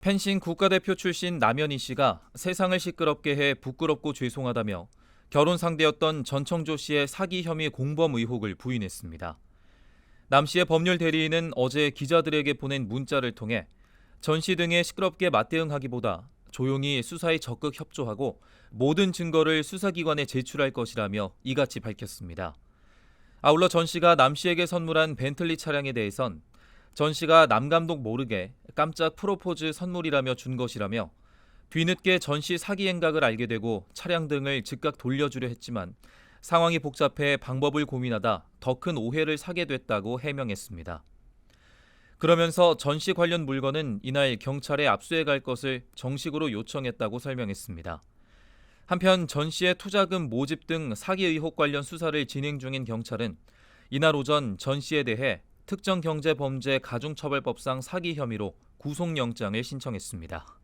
펜싱 국가대표 출신 남현희 씨가 세상을 시끄럽게 해 부끄럽고 죄송하다며 결혼 상대였던 전청조 씨의 사기 혐의 공범 의혹을 부인했습니다. 남 씨의 법률 대리인은 어제 기자들에게 보낸 문자를 통해 전 씨 등에 시끄럽게 맞대응하기보다 조용히 수사에 적극 협조하고 모든 증거를 수사기관에 제출할 것이라며 이같이 밝혔습니다. 아울러 전 씨가 남 씨에게 선물한 벤틀리 차량에 대해선 전 씨가 남 감독 모르게 깜짝 프로포즈 선물이라며 준 것이라며 뒤늦게 전씨 사기 행각을 알게 되고 차량 등을 즉각 돌려주려 했지만 상황이 복잡해 방법을 고민하다 더 큰 오해를 사게 됐다고 해명했습니다. 그러면서 전씨 관련 물건은 이날 경찰에 압수해 갈 것을 정식으로 요청했다고 설명했습니다. 한편 전 씨의 투자금 모집 등 사기 의혹 관련 수사를 진행 중인 경찰은 이날 오전 전 씨에 대해 특정경제범죄 가중처벌법상 사기 혐의로 구속영장을 신청했습니다.